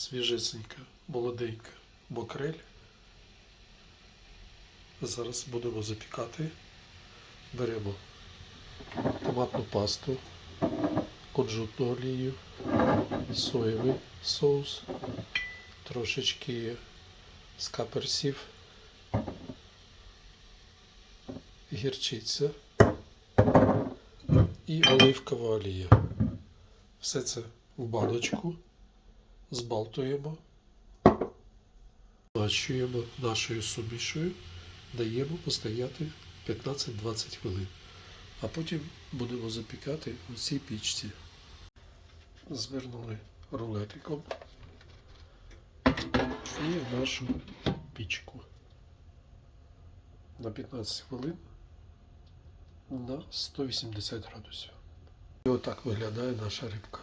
свіжесенька, молоденька мокрель. Зараз будемо запікати. Беремо томатну пасту, кунжутну олію, соєвий соус, трошечки з каперсів, гірчиця і оливкова олія. Все це в баночку збалтуємо, змащуємо нашою сумішою, даємо постояти 15-20 хвилин. А потім будемо запікати у цій пічці. Звернули рулетиком і в нашу пічку на 15 хвилин на 180 градусів. І отак виглядає наша рибка.